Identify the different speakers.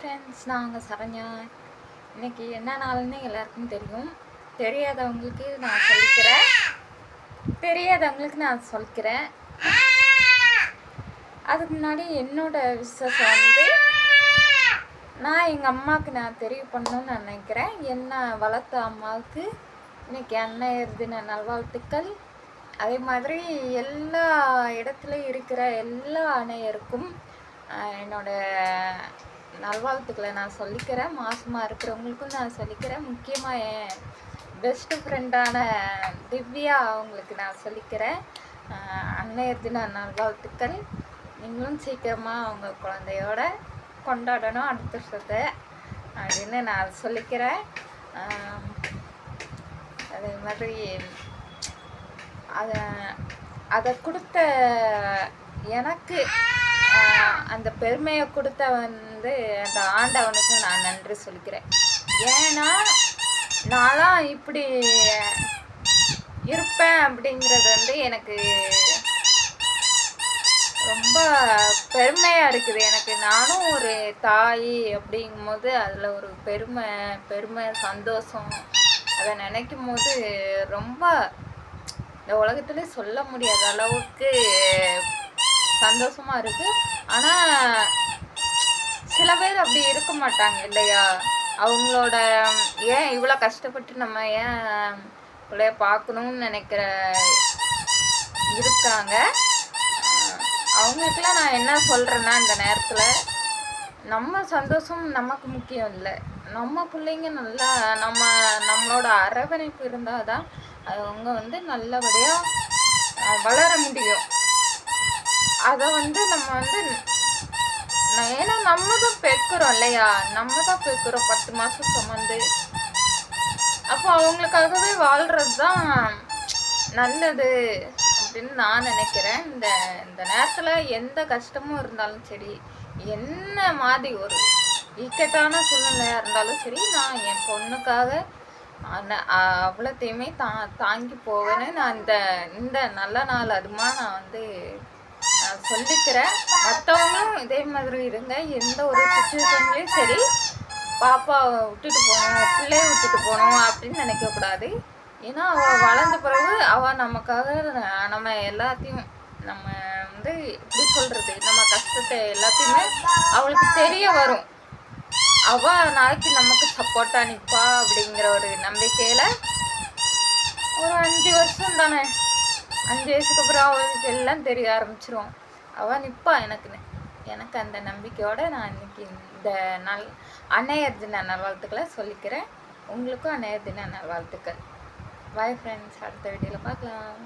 Speaker 1: Friends நாங்கள் சரண்யா. இன்னைக்கு என்ன நாள்னு எல்லாருக்கும் தெரியும். தெரியாதவங்களுக்கு நான் சொல்லிக்கிறேன். தெரியாதவங்களுக்கு நான் சொல்லிக்கிறேன். அதுக்கு முன்னாடி என்னோட விசேஷம் வந்து நான் எங்கள் அம்மாவுக்கு நான் தெரிவு பண்ணணும்னு நான் நினைக்கிறேன். என்ன வளர்த்த அம்மாவுக்கு இன்னைக்கு அண்ணன் தின நல்வாழ்த்துக்கள். அதே மாதிரி எல்லா இடத்துலையும் இருக்கிற எல்லா அணையருக்கும் என்னோடய என்னோட நல்வாழ்த்துக்களை நான் சொல்லிக்கிறேன். மாசமாக இருக்கிறவங்களுக்கும் நான் சொல்லிக்கிறேன். முக்கியமாக என் பெஸ்ட் ஃப்ரெண்டான திவ்யா அவங்களுக்கு நான் சொல்லிக்கிறேன். அன்னைய அன்னையர் தின நல்வாழ்த்துக்கள். நீங்களும் சீக்கிரமாக அவங்க குழந்தையோட கொண்டாடணும் அடுத்த வருஷத்தை அப்படின்னு நான் சொல்லிக்கிறேன். அதே மாதிரி அதை அதை கொடுத்த எனக்கு அந்த பெருமையை கொடுத்த வந்து அந்த ஆண்டவனுக்கு நான் நன்றி சொல்லிக்கிறேன். ஏன்னா நான்லாம் இப்படி இருப்பேன் அப்படிங்கிறது வந்து எனக்கு ரொம்ப பெருமையாக இருக்குது. எனக்கு நானும் ஒரு தாய் அப்படிங்கும்போது அதில் ஒரு பெருமை பெருமை சந்தோஷம் அதை நினைக்கும் போது ரொம்ப இந்த உலகத்துல சொல்ல முடியாத அளவுக்கு சந்தோஷமா இருக்கு. ஆனா சில பேர் அப்படி இருக்க மாட்டாங்க இல்லையா? அவங்களோட ஏன் இவ்வளோ கஷ்டப்பட்டு நம்ம ஏன் பிள்ளைய பார்க்கணும்னு நினைக்கிற இருக்காங்க. அவங்களுக்குலாம் அவங்களுக்கெல்லாம் நான் என்ன சொல்கிறேன்னா இந்த நேரத்தில் நம்ம சந்தோஷம் நமக்கு முக்கியம் இல்லை. நம்ம பிள்ளைங்க நல்லா நம்ம நம்மளோட அரவணைப்பு இருந்தால் தான் அவங்க வந்து நல்லபடியாக வளர முடியும். அதை வந்து நம்ம வந்து ஏன்னா நம்ம தான் பெக்கிறோம் இல்லையா? நம்ம தான் பெக்கிறோம். பத்து மாதம் சுமந்து. அப்போ அவங்களுக்காகவே வாழ்கிறது தான் நல்லது அப்படின்னு நான் நினைக்கிறேன். இந்த இந்த நேரத்தில் எந்த கஷ்டமும் இருந்தாலும் சரி என்ன மாதிரி ஒரு இக்கட்டான சூழ்நிலையாக இருந்தாலும் சரி நான் என் பொண்ணுக்காக அவ்வளோத்தையுமே தா தாங்கி போவேன்னு நான் இந்த இந்த நல்ல நாள் அதுமா நான் வந்து நான் சொல்லிக்கிறேன். மற்றவங்களும் இதே மாதிரி இருங்க. எந்த ஒரு சுச்சுவேஷன்லேயும் சரி பாப்பாவை விட்டுட்டு போகணும் பிள்ளைய விட்டுட்டு போகணும் அப்படின்னு நினைக்கக்கூடாது ஏன்னா அவள் வளர்ந்த பிறகு அவள் நமக்காக நம்ம எல்லாத்தையும் நம்ம வந்து எப்படி சொல்கிறது நம்ம கஷ்டத்தை எல்லாத்தையுமே அவளுக்கு தெரிய வரும். அவள் நாளைக்கு நமக்கு சப்போர்ட்டாக நிற்பா அப்படிங்கிற ஒரு நம்பிக்கையில் ஒரு அஞ்சு வருஷம் தானே. அஞ்சு வயசுக்கு அப்புறம் அவளுக்கு எல்லாம் தெரிய ஆரம்பிச்சிரும். அவ நிற்பா எனக்குன்னு. எனக்கு அந்த நம்பிக்கையோட நான் இன்னைக்கு இந்த நல் அன்னையர் தின நல்வாழ்த்துக்களை சொல்லிக்கிறேன். உங்களுக்கும் அன்னையர் தின நல்வாழ்த்துக்கள் பாய் ஃப்ரெண்ட்ஸ் அடுத்த வீடியோவில் பார்க்கலாம்.